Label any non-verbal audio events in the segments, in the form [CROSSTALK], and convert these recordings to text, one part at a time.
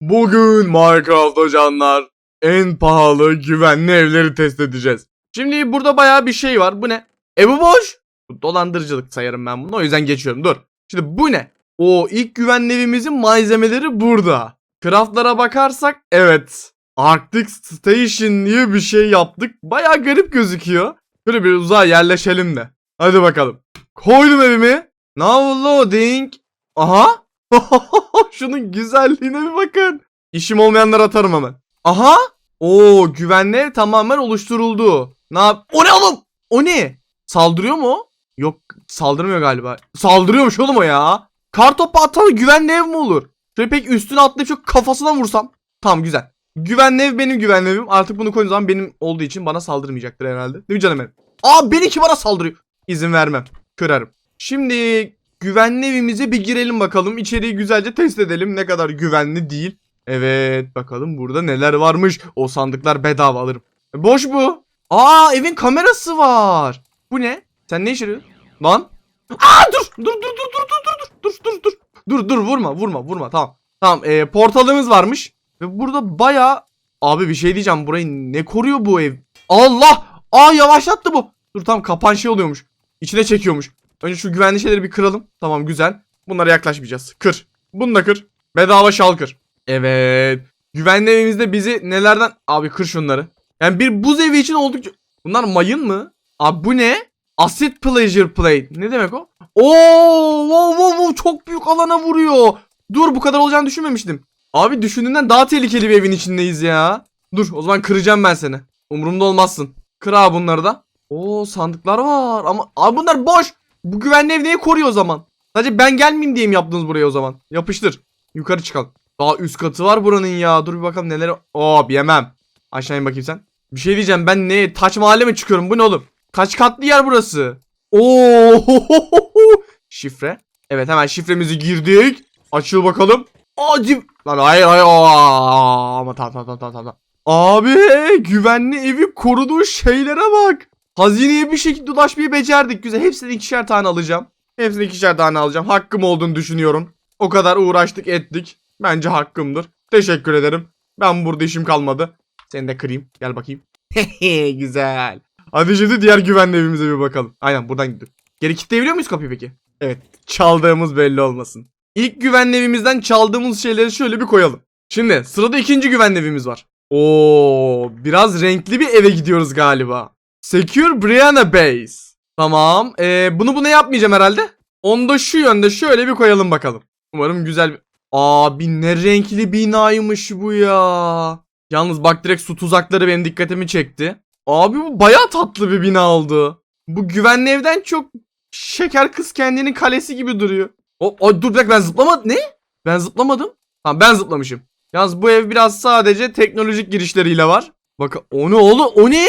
Bugün Minecraft canlar en pahalı güvenli evleri test edeceğiz. Şimdi burada bayağı bir şey var. Bu ne? E bu boş. Dolandırıcılık sayarım ben bunu. O yüzden geçiyorum. Dur. Şimdi bu ne? O ilk güvenli evimizin malzemeleri burada. Craftlara bakarsak evet. Arctic Station diye bir şey yaptık. Bayağı garip gözüküyor. Şöyle bir uzağa yerleşelim de. Hadi bakalım. Koydum evimi. Now loading. Aha. [LAUGHS] Şunun güzelliğine bir bakın. İşim olmayanları atarım hemen. Aha. Oo güvenli tamamen oluşturuldu. Ne yap? O ne oğlum? O ne? Saldırıyor mu? Yok saldırmıyor galiba. Saldırıyormuş oğlum o ya. Kartopu atan güvenli ev mi olur? Şöyle pek üstüne atlayıp şu kafasına vursam. Tamam güzel. Güvenli ev benim güvenli evim. Artık bunu koyduğum zaman benim olduğu için bana saldırmayacaktır herhalde. Değil mi canım benim? Aa benimki bana saldırıyor. İzin vermem. Kırarım. Şimdi güvenli evimize bir girelim bakalım. İçeriği güzelce test edelim. Ne kadar güvenli değil. Evet bakalım burada neler varmış. O sandıklar bedava alırım. E, Boş bu. Aa evin kamerası var. Bu ne? Sen ne işe? Lan. Aa dur dur dur dur dur dur dur dur dur dur. Dur dur vurma vurma vurma tamam. Tamam e, portalımız varmış. Ve burada baya abi bir şey diyeceğim burayı ne koruyor bu ev? Allah! Aa yavaşlattı bu. Dur tamam kapan şey oluyormuş. İçine çekiyormuş. Önce şu güvenli şeyleri bir kıralım. Tamam güzel. Bunlara yaklaşmayacağız. Kır. Bunu da kır. Bedava şal kır. Evet. Güvenli evimizde bizi nelerden... Abi kır şunları. Yani bir buz evi için oldukça... Bunlar mayın mı? Abi bu ne? Acid Pleasure Plate. Ne demek o? Oo, wow, wow, wow, çok büyük alana vuruyor. Dur bu kadar olacağını düşünmemiştim. Abi düşündüğünden daha tehlikeli bir evin içindeyiz ya. Dur o zaman kıracağım ben seni. Umurumda olmazsın. Kır abi bunları da. Oo sandıklar var ama abi bunlar boş. Bu güvenli ev neyi koruyor o zaman? Sadece ben gelmeyeyim diye mi yaptınız buraya o zaman? Yapıştır. Yukarı çıkalım. Daha üst katı var buranın ya. Dur bir bakalım neler. Oo yemem. Aşağı in bakayım sen. Bir şey diyeceğim ben ne? Taç mahalle mi çıkıyorum? Bu ne oğlum? Kaç katlı yer burası? Oo! [LAUGHS] Şifre. Evet hemen şifremizi girdik. Açıl bakalım. Acım. Lan hayır hayır. Aa, ama tamam tamam tamam tamam. Abi güvenli evi koruduğu şeylere bak. Hazineye bir şekilde ulaşmayı becerdik. Güzel. Hepsini ikişer tane alacağım. Hepsini ikişer tane alacağım. Hakkım olduğunu düşünüyorum. O kadar uğraştık ettik. Bence hakkımdır. Teşekkür ederim. Ben burada işim kalmadı. Seni de kırayım. Gel bakayım. [LAUGHS] Güzel. Hadi şimdi diğer güvenli evimize bir bakalım. Aynen buradan gidiyor. Geri kilitleyebiliyor muyuz kapıyı peki? Evet. Çaldığımız belli olmasın. İlk güvenli evimizden çaldığımız şeyleri şöyle bir koyalım. Şimdi sırada ikinci güvenli evimiz var. Oo, biraz renkli bir eve gidiyoruz galiba. Secure Brianna Base. Tamam. Ee, bunu buna yapmayacağım herhalde. Onu da şu yönde şöyle bir koyalım bakalım. Umarım güzel bir... Abi ne renkli binaymış bu ya. Yalnız bak direkt su tuzakları benim dikkatimi çekti. Abi bu baya tatlı bir bina oldu. Bu güvenli evden çok şeker kız kendinin kalesi gibi duruyor. O, o dur bir ben zıplamadım. Ne? Ben zıplamadım. Tamam ben zıplamışım. Yalnız bu ev biraz sadece teknolojik girişleriyle var. Bakın o ne oğlum? O ne?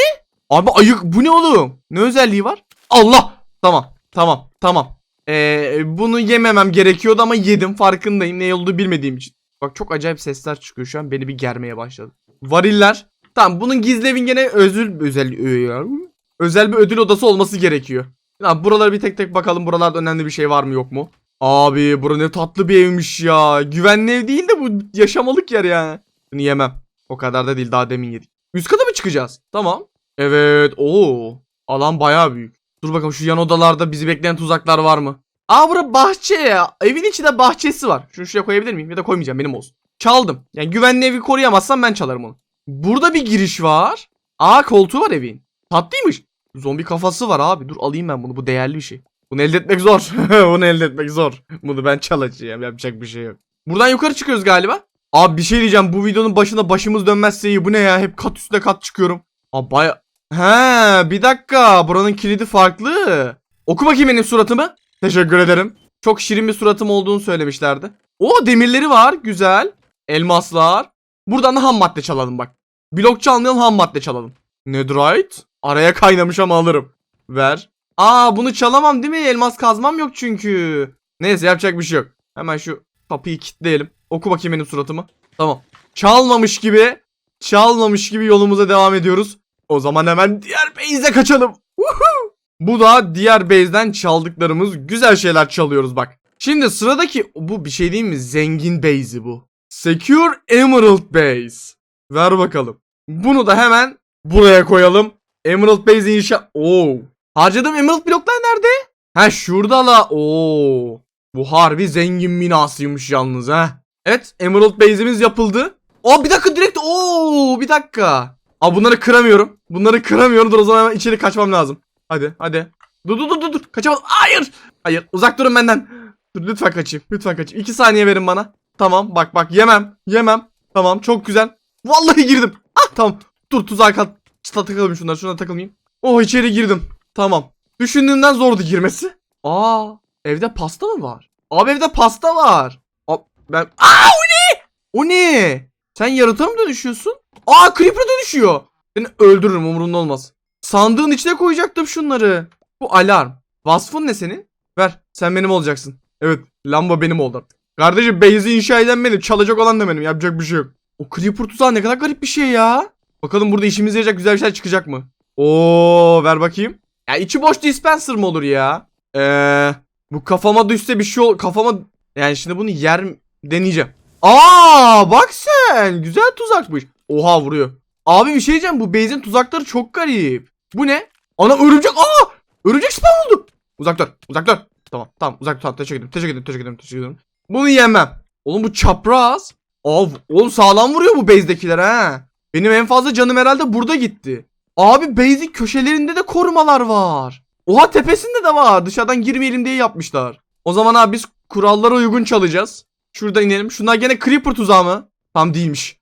Abi ayık bu ne oğlum? Ne özelliği var? Allah! Tamam tamam tamam. Ee, bunu yememem gerekiyordu ama yedim farkındayım ne olduğu bilmediğim için. Bak çok acayip sesler çıkıyor şu an beni bir germeye başladı. Variller. Tamam bunun gizli evin gene özül özel özel bir ödül odası olması gerekiyor. Ya buralara bir tek tek bakalım buralarda önemli bir şey var mı yok mu? Abi bura ne tatlı bir evmiş ya. Güvenli ev değil de bu yaşamalık yer yani. Bunu yemem. O kadar da değil daha demin yedik. Üst kata mı çıkacağız? Tamam. Evet. Oo. Alan bayağı büyük. Dur bakalım şu yan odalarda bizi bekleyen tuzaklar var mı? Aa bura bahçe ya. Evin içinde bahçesi var. Şunu şuraya koyabilir miyim? Ya da koymayacağım benim olsun. Çaldım. Yani güvenli evi koruyamazsam ben çalarım onu. Burada bir giriş var. Aa koltuğu var evin. Tatlıymış. Zombi kafası var abi. Dur alayım ben bunu. Bu değerli bir şey. Bunu elde etmek zor. [LAUGHS] bunu elde etmek zor. Bunu ben çalacağım. Yapacak bir şey yok. Buradan yukarı çıkıyoruz galiba. Abi bir şey diyeceğim. Bu videonun başında başımız dönmezse iyi. Bu ne ya? Hep kat üstüne kat çıkıyorum. Abi baya... He bir dakika. Buranın kilidi farklı. Oku bakayım benim suratımı. Teşekkür ederim. Çok şirin bir suratım olduğunu söylemişlerdi. O demirleri var. Güzel. Elmaslar. Buradan da ham madde çalalım bak. Blok çalmayalım ham madde çalalım. Netherite. Araya kaynamış ama alırım. Ver. Aa bunu çalamam değil mi? Elmas kazmam yok çünkü. Neyse yapacak bir şey yok. Hemen şu kapıyı kilitleyelim. Oku bakayım benim suratımı. Tamam. Çalmamış gibi. Çalmamış gibi yolumuza devam ediyoruz. O zaman hemen diğer base'e kaçalım. Woohoo! Bu da diğer base'den çaldıklarımız güzel şeyler çalıyoruz bak. Şimdi sıradaki bu bir şey değil mi? Zengin base'i bu. Secure Emerald Base. Ver bakalım. Bunu da hemen buraya koyalım. Emerald Base inşa... Oo. Harcadığım Emerald bloklar nerede? Ha şurada la. Oo. Bu harbi zengin binasıymış yalnız ha. Evet Emerald Base'imiz yapıldı. Aa bir dakika direkt. Oo bir dakika. Aa bunları kıramıyorum. Bunları kıramıyorum. Dur o zaman hemen içeri kaçmam lazım. Hadi hadi. Dur dur dur dur. dur. Kaçamadım. Hayır. Hayır. Uzak durun benden. Dur lütfen kaçayım. Lütfen kaçayım. İki saniye verin bana. Tamam bak bak yemem. Yemem. Tamam çok güzel. Vallahi girdim. Ah tamam. Dur tuzağa kal. Çıta takılayım şunlar. Şuna takılmayayım. Oh içeri girdim. Tamam. Düşündüğümden zordu girmesi. Aa evde pasta mı var? Abi evde pasta var. Aa, ben... Aa o ne? O ne? Sen yaratığa mı dönüşüyorsun? Aa Creeper'a dönüşüyor. Seni öldürürüm umurumda olmaz. Sandığın içine koyacaktım şunları. Bu alarm. Vasfın ne senin? Ver sen benim olacaksın. Evet lamba benim oldu artık. Kardeşim base'i inşa eden benim. Çalacak olan da benim. Yapacak bir şey yok. O Creeper tuzağı ne kadar garip bir şey ya. Bakalım burada işimize yarayacak güzel bir şey çıkacak mı? Oo ver bakayım. Ya içi boş dispenser mı olur ya? Eee bu kafama düşse bir şey ol kafama yani şimdi bunu yer deneyeceğim. Aa bak sen güzel tuzakmış. Oha vuruyor. Abi bir şey diyeceğim bu base'in tuzakları çok garip. Bu ne? Ana örümcek aa örümcek spawn oldu. Uzak dur uzak dur. Tamam tamam uzak dur tamam, teşekkür ederim teşekkür ederim teşekkür ederim teşekkür ederim. Bunu yemem. Oğlum bu çapraz. Aa, oğlum sağlam vuruyor bu base'dekiler ha. Benim en fazla canım herhalde burada gitti. Abi base'in köşelerinde de korumalar var. Oha tepesinde de var. Dışarıdan girmeyelim diye yapmışlar. O zaman abi biz kurallara uygun çalacağız. Şurada inelim. Şunlar gene creeper tuzağı mı? Tam değilmiş.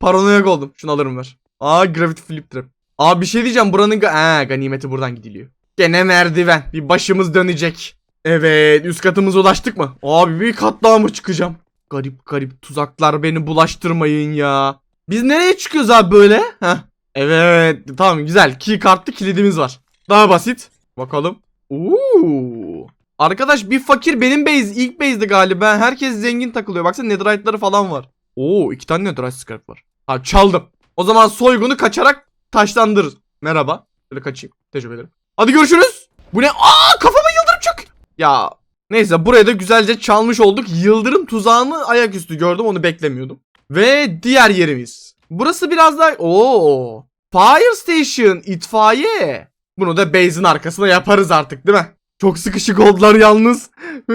Paranoyak oldum. Şunu alırım ver. Aa gravity flip trap. Aa bir şey diyeceğim. Buranın ga Aa, ganimeti buradan gidiliyor. Gene merdiven. Bir başımız dönecek. Evet üst katımıza ulaştık mı? Abi bir kat daha mı çıkacağım? Garip garip tuzaklar beni bulaştırmayın ya. Biz nereye çıkıyoruz abi böyle? Heh. Evet tamam güzel. Key kartlı kilidimiz var. Daha basit. Bakalım. Oo. Arkadaş bir fakir benim base ilk base'di galiba. Herkes zengin takılıyor. Baksana netherite'ları falan var. Oo iki tane netherite scrap var. Ha çaldım. O zaman soygunu kaçarak taşlandırırız. Merhaba. Böyle kaçayım. Tecrübe ederim. Hadi görüşürüz. Bu ne? Aa kafama yıldırım çök. Ya neyse buraya da güzelce çalmış olduk. Yıldırım tuzağını ayaküstü gördüm. Onu beklemiyordum. Ve diğer yerimiz. Burası biraz daha... Oo. Fire Station. itfaiye. Bunu da base'in arkasına yaparız artık değil mi? Çok sıkışık oldular yalnız. [LAUGHS]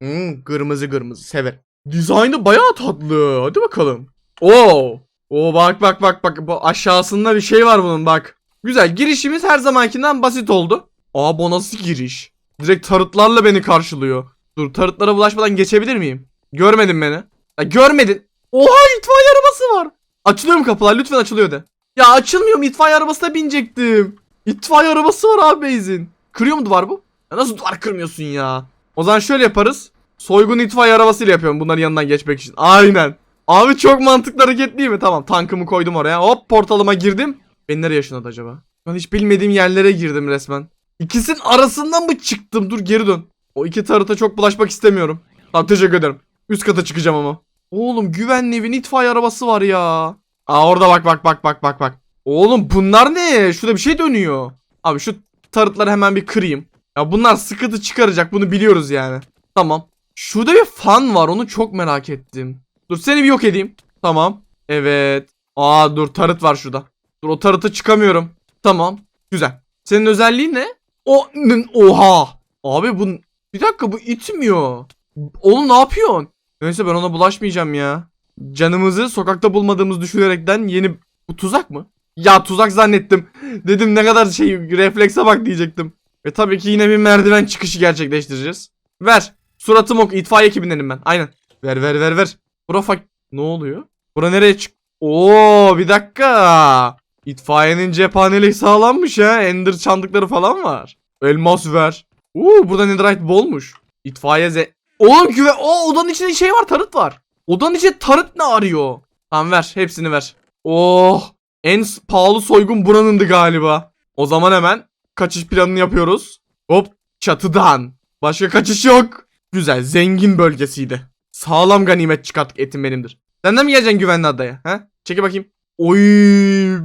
hmm, kırmızı kırmızı sever. Dizaynı bayağı tatlı. Hadi bakalım. Oo. Oo bak bak bak bak. Bu aşağısında bir şey var bunun bak. Güzel. Girişimiz her zamankinden basit oldu. Aa bu nasıl giriş? Direkt tarıtlarla beni karşılıyor. Dur tarıtlara bulaşmadan geçebilir miyim? Görmedin beni. Ya görmedin. Oha itfaiye arabası var. Açılıyor mu kapılar? Lütfen açılıyor de. Ya açılmıyor mu? İtfaiye arabasına binecektim. İtfaiye arabası var abi Beyz'in. Kırıyor mu duvar bu? Ya nasıl duvar kırmıyorsun ya? O zaman şöyle yaparız. Soygun itfaiye arabasıyla yapıyorum bunların yanından geçmek için. Aynen. Abi çok mantıklı hareket değil mi? Tamam tankımı koydum oraya. Hop portalıma girdim. Beni nereye ışınladı acaba? Ben hiç bilmediğim yerlere girdim resmen. İkisinin arasından mı çıktım? Dur geri dön. O iki tarıta çok bulaşmak istemiyorum. Tamam teşekkür ederim. Üst kata çıkacağım ama. Oğlum güvenli evin itfaiye arabası var ya. Aa orada bak bak bak bak bak bak. Oğlum bunlar ne? Şurada bir şey dönüyor. Abi şu tarıtları hemen bir kırayım. Ya bunlar sıkıntı çıkaracak bunu biliyoruz yani. Tamam. Şurada bir fan var onu çok merak ettim. Dur seni bir yok edeyim. Tamam. Evet. Aa dur tarıt var şurada. Dur o tarıta çıkamıyorum. Tamam. Güzel. Senin özelliğin ne? O oha. Abi bu bir dakika bu itmiyor. Oğlum ne yapıyorsun? Neyse ben ona bulaşmayacağım ya. Canımızı sokakta bulmadığımız düşünerekten yeni bu tuzak mı? Ya tuzak zannettim. [LAUGHS] Dedim ne kadar şey reflekse bak diyecektim. Ve tabii ki yine bir merdiven çıkışı gerçekleştireceğiz. Ver. Suratım ok. itfaiye ekibindenim ben. Aynen. Ver ver ver ver. Bura. Ne oluyor? Bura nereye çık... Oo bir dakika. İtfaiyenin cephaneliği sağlammış ha. Ender çandıkları falan var. Elmas ver. Oo burada netherite bolmuş. İtfaiye ze... Oğlum güve... O odanın içinde şey var tarıt var. Odanın içinde tarıt ne arıyor? Tamam ver hepsini ver. Oh en pahalı soygun buranındı galiba. O zaman hemen kaçış planını yapıyoruz. Hop çatıdan. Başka kaçış yok. Güzel zengin bölgesiydi. Sağlam ganimet çıkarttık etim benimdir. Sen de mi geleceksin güvenli adaya? Ha? Çeki bakayım. Oy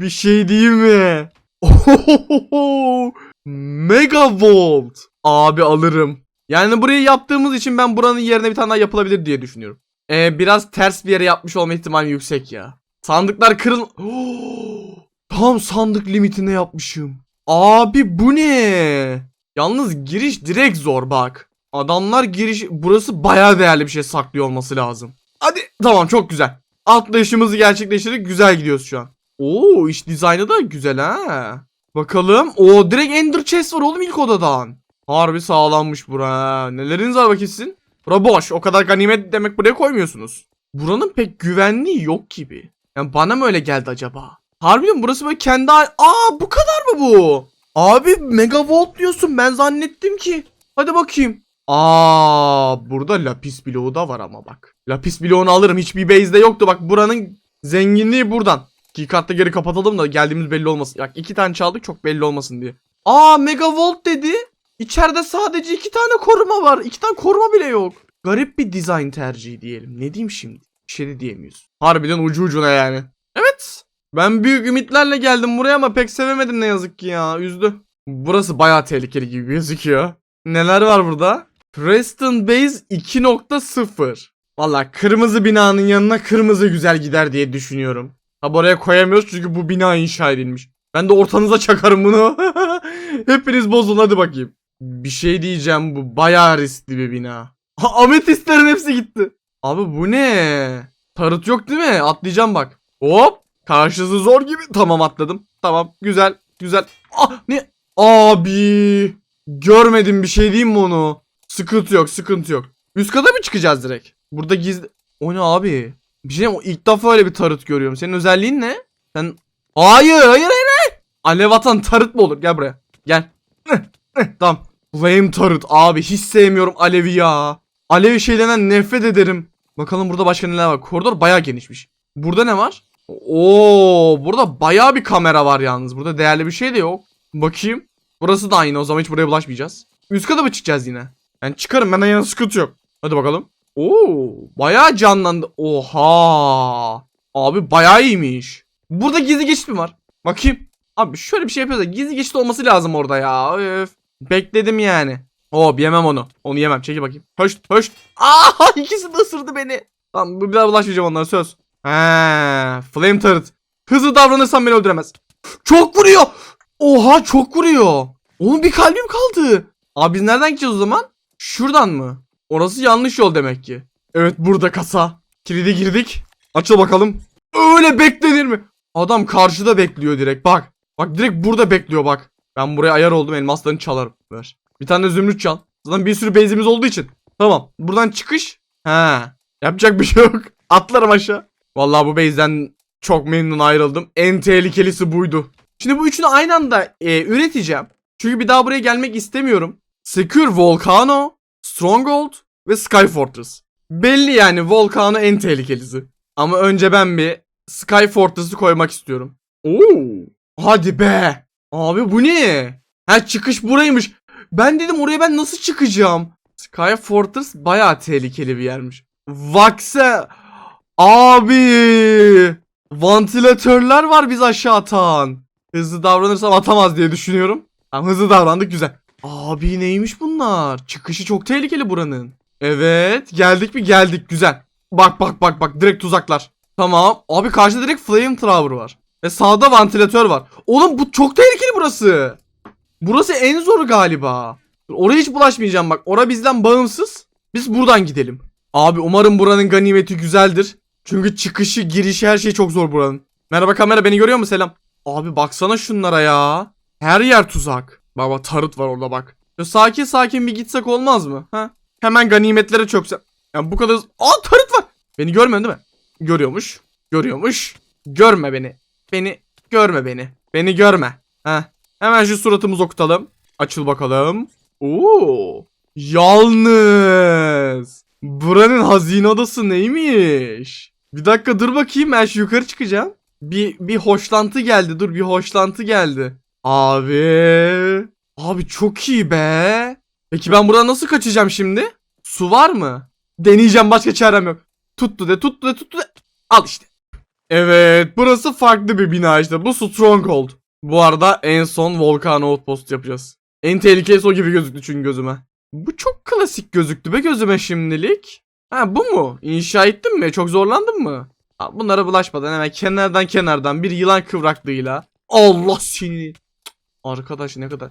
bir şey değil mi? [LAUGHS] Ohohoho! Mega Volt. Abi alırım. Yani burayı yaptığımız için ben buranın yerine bir tane daha yapılabilir diye düşünüyorum. Ee, biraz ters bir yere yapmış olma ihtimali yüksek ya. Sandıklar kırıl... [GASPS] Tam sandık limitine yapmışım. Abi bu ne? Yalnız giriş direkt zor bak. Adamlar giriş... Burası bayağı değerli bir şey saklıyor olması lazım. Hadi tamam çok güzel. Atlayışımızı gerçekleştirdik. Güzel gidiyoruz şu an. Oo iş dizaynı da güzel ha. Bakalım. O direkt Ender Chest var oğlum ilk odadan. Harbi sağlanmış bura. Neleriniz var bakayım sizin? Bura boş. O kadar ganimet demek buraya koymuyorsunuz. Buranın pek güvenliği yok gibi. Yani bana mı öyle geldi acaba? Harbiden burası böyle kendi... Aa bu kadar mı bu? Abi megavolt diyorsun ben zannettim ki. Hadi bakayım. Aa burada lapis bloğu da var ama bak. Lapis bloğunu alırım. Hiçbir base'de yoktu. Bak buranın zenginliği buradan. Katlı geri kapatalım da geldiğimiz belli olmasın. Bak iki tane çaldık çok belli olmasın diye. Aa megavolt dedi. İçeride sadece iki tane koruma var. İki tane koruma bile yok. Garip bir dizayn tercihi diyelim. Ne diyeyim şimdi? Bir şey de diyemiyoruz. Harbiden ucu ucuna yani. Evet. Ben büyük ümitlerle geldim buraya ama pek sevemedim ne yazık ki ya. Üzdü. Burası bayağı tehlikeli gibi gözüküyor. Neler var burada? Preston Base 2.0. Valla kırmızı binanın yanına kırmızı güzel gider diye düşünüyorum. Ha buraya koyamıyoruz çünkü bu bina inşa edilmiş. Ben de ortanıza çakarım bunu. [LAUGHS] Hepiniz bozun hadi bakayım. Bir şey diyeceğim bu bayağı riskli bir bina. Ha, ametistlerin hepsi gitti. Abi bu ne? Tarıt yok değil mi? Atlayacağım bak. Hop. Karşısı zor gibi. Tamam atladım. Tamam güzel güzel. Ah ne? Abi. Görmedim bir şey diyeyim mi onu? Sıkıntı yok sıkıntı yok. Üst kata mı çıkacağız direkt? Burada gizli... O ne abi? Bir şey mi? ilk defa öyle bir tarıt görüyorum. Senin özelliğin ne? Sen... Hayır hayır hayır hayır. Alev atan tarıt mı olur? Gel buraya. Gel. [LAUGHS] Tamam. Flame tarıt abi hiç sevmiyorum alevi ya. Alevi şeylerinden nefret ederim. Bakalım burada başka neler var. Koridor bayağı genişmiş. Burada ne var? Oo, burada bayağı bir kamera var yalnız. Burada değerli bir şey de yok. Bakayım. Burası da aynı o zaman hiç buraya bulaşmayacağız. Üst kata mı çıkacağız yine? Ben çıkarım benden yana sıkıntı yok. Hadi bakalım. Oo, bayağı canlandı. Oha. Abi bayağı iyiymiş. Burada gizli geçit mi var? Bakayım. Abi şöyle bir şey yapıyoruz da gizli geçit olması lazım orada ya. Öf. Bekledim yani. Oo yemem onu. Onu yemem. Çekil bakayım. Höşt höşt. Aa [LAUGHS] ikisi de ısırdı beni. Tamam bir daha bulaşmayacağım onlara söz. He, flame turret. Hızlı davranırsam beni öldüremez. Çok vuruyor. Oha çok vuruyor. Oğlum bir kalbim kaldı. Abi biz nereden gideceğiz o zaman? Şuradan mı? Orası yanlış yol demek ki. Evet burada kasa. Kilidi girdik. Açıl bakalım. Öyle beklenir mi? Adam karşıda bekliyor direkt bak. Bak direkt burada bekliyor bak. Ben buraya ayar oldum elmaslarını çalarım. Ver. Bir tane zümrüt çal. Zaten bir sürü base'imiz olduğu için. Tamam. Buradan çıkış. He. Yapacak bir şey yok. [LAUGHS] Atlarım aşağı. Vallahi bu base'den çok memnun ayrıldım. En tehlikelisi buydu. Şimdi bu üçünü aynı anda e, üreteceğim. Çünkü bir daha buraya gelmek istemiyorum. Secure Volcano, Stronghold ve Sky Fortress. Belli yani Volcano en tehlikelisi. Ama önce ben bir Sky Fortress'ı koymak istiyorum. Oo! Hadi be! Abi bu ne? Ha çıkış buraymış. Ben dedim oraya ben nasıl çıkacağım? Sky Fortress bayağı tehlikeli bir yermiş. Vakse Abi vantilatörler var biz aşağı atan. Hızlı davranırsam atamaz diye düşünüyorum. Ama hızlı davrandık güzel. Abi neymiş bunlar? Çıkışı çok tehlikeli buranın. Evet geldik mi geldik güzel. Bak bak bak bak direkt tuzaklar. Tamam abi karşıda direkt flame tower var. Ve sağda vantilatör var. Oğlum bu çok tehlikeli burası. Burası en zoru galiba. Oraya hiç bulaşmayacağım bak. Ora bizden bağımsız. Biz buradan gidelim. Abi umarım buranın ganimeti güzeldir. Çünkü çıkışı, girişi her şey çok zor buranın. Merhaba kamera beni görüyor mu selam? Abi baksana şunlara ya. Her yer tuzak. Bak tarıt var orada bak. Ya sakin sakin bir gitsek olmaz mı? Ha? Hemen ganimetlere çöksem. Yani bu kadar... Aa tarıt var. Beni görmüyorsun değil mi? Görüyormuş. Görüyormuş. Görme beni. Beni görme beni. Beni görme. Ha. Hemen şu suratımızı okutalım. Açıl bakalım. Oo. Yalnız. Buranın hazine odası neymiş? Bir dakika dur bakayım ben şu yukarı çıkacağım. Bir bir hoşlantı geldi. Dur bir hoşlantı geldi. Abi. Abi çok iyi be. Peki ben buradan nasıl kaçacağım şimdi? Su var mı? Deneyeceğim başka çarem yok. Tuttu de tuttu de tuttu de. Al işte. Evet burası farklı bir bina işte. Bu Stronghold. Bu arada en son Volcano Outpost yapacağız. En tehlikelisi o gibi gözüktü çünkü gözüme. Bu çok klasik gözüktü be gözüme şimdilik. Ha bu mu? İnşa ettin mi? Çok zorlandın mı? Ha, bunlara bulaşmadan hemen kenardan kenardan bir yılan kıvraklığıyla. Allah seni. Arkadaş ne kadar.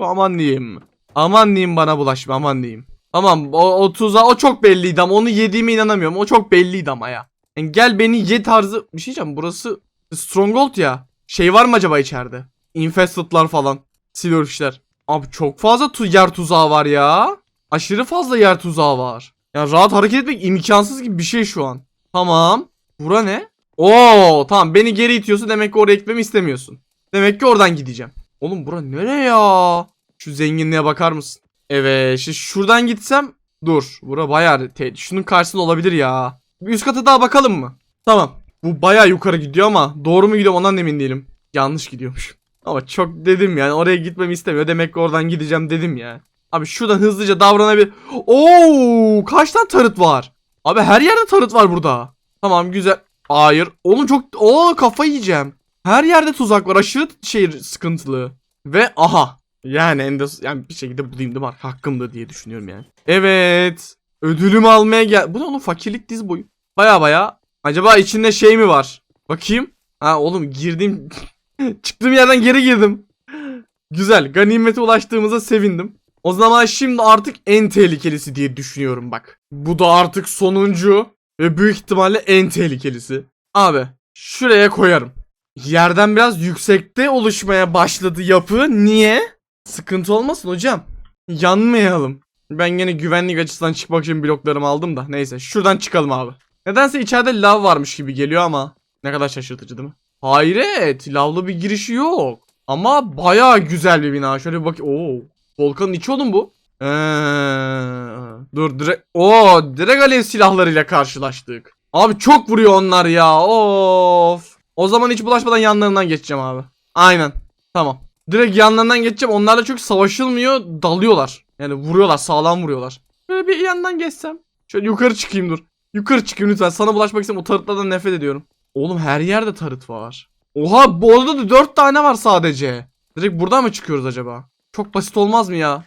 Aman diyeyim. Aman diyeyim bana bulaşma aman diyeyim. Tamam o, o o çok belliydi ama onu yediğime inanamıyorum. O çok belliydi ama ya. Yani gel beni ye tarzı bir şey diyeceğim. Burası Stronghold ya. Şey var mı acaba içeride? Infested'lar falan. Silverfish'ler. Abi çok fazla tu yer tuzağı var ya. Aşırı fazla yer tuzağı var. Yani rahat hareket etmek imkansız gibi bir şey şu an. Tamam. Bura ne? Oo tamam beni geri itiyorsun demek ki oraya gitmemi istemiyorsun. Demek ki oradan gideceğim. Oğlum bura nere ya? Şu zenginliğe bakar mısın? Evet şimdi şuradan gitsem dur. Bura bayağı şunun karşısında olabilir ya. Bir üst kata daha bakalım mı? Tamam. Bu bayağı yukarı gidiyor ama doğru mu gidiyorum ondan emin değilim. Yanlış gidiyormuş. Ama çok dedim yani oraya gitmemi istemiyor. Demek ki oradan gideceğim dedim ya. Abi şuradan hızlıca davranabilir. Oo, kaç tane tarıt var? Abi her yerde tarıt var burada. Tamam güzel. Hayır. Oğlum çok o kafayı yiyeceğim. Her yerde tuzak var. Aşırı şey sıkıntılı. Ve aha. Yani endes yani bir şekilde bulayım değil mi? Hakkımda diye düşünüyorum yani. Evet. Ödülümü almaya gel. Bu ne oğlum fakirlik diz boyu. Baya baya. Acaba içinde şey mi var? Bakayım. Ha oğlum girdim. [LAUGHS] Çıktığım yerden geri girdim. Güzel. Ganimete ulaştığımıza sevindim. O zaman şimdi artık en tehlikelisi diye düşünüyorum bak. Bu da artık sonuncu ve büyük ihtimalle en tehlikelisi. Abi şuraya koyarım. Yerden biraz yüksekte oluşmaya başladı yapı. Niye? Sıkıntı olmasın hocam. Yanmayalım. Ben gene güvenlik açısından çıkmak için bloklarımı aldım da. Neyse şuradan çıkalım abi. Nedense içeride lav varmış gibi geliyor ama. Ne kadar şaşırtıcı değil mi? Hayret. Lavlı bir girişi yok. Ama baya güzel bir bina. Şöyle bir bak. Oo. Volkanın içi oğlum bu. Ee, dur direkt. Oo direkt alev silahlarıyla karşılaştık. Abi çok vuruyor onlar ya. Of. O zaman hiç bulaşmadan yanlarından geçeceğim abi. Aynen. Tamam. Direkt yanlarından geçeceğim. Onlarla çok savaşılmıyor. Dalıyorlar. Yani vuruyorlar. Sağlam vuruyorlar. Böyle bir yandan geçsem. Şöyle yukarı çıkayım dur. Yukarı çıkayım lütfen. Sana bulaşmak istemem. O tarıtlardan nefret ediyorum. Oğlum her yerde tarıt var. Oha bu odada da 4 tane var sadece. Direkt buradan mı çıkıyoruz acaba? Çok basit olmaz mı ya?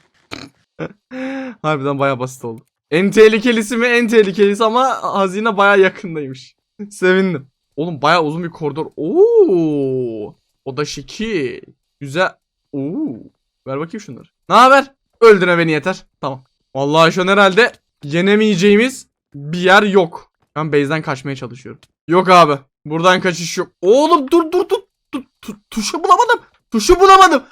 [LAUGHS] Harbiden baya basit oldu. En tehlikelisi mi? En tehlikelisi ama hazine baya yakındaymış. [LAUGHS] Sevindim. Oğlum baya uzun bir koridor. Oo! O da şekil. Güzel. Oo! Ver bakayım şunları. Ne haber? Öldüre beni yeter. Tamam. Vallahi şu an herhalde yenemeyeceğimiz bir yer yok. Ben base'den kaçmaya çalışıyorum. Yok abi. Buradan kaçış yok. Oğlum dur dur dur. dur, tu- tuşu bulamadım. Tuşu bulamadım.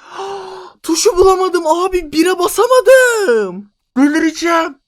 Tuşu bulamadım abi. Bire basamadım. Delireceğim.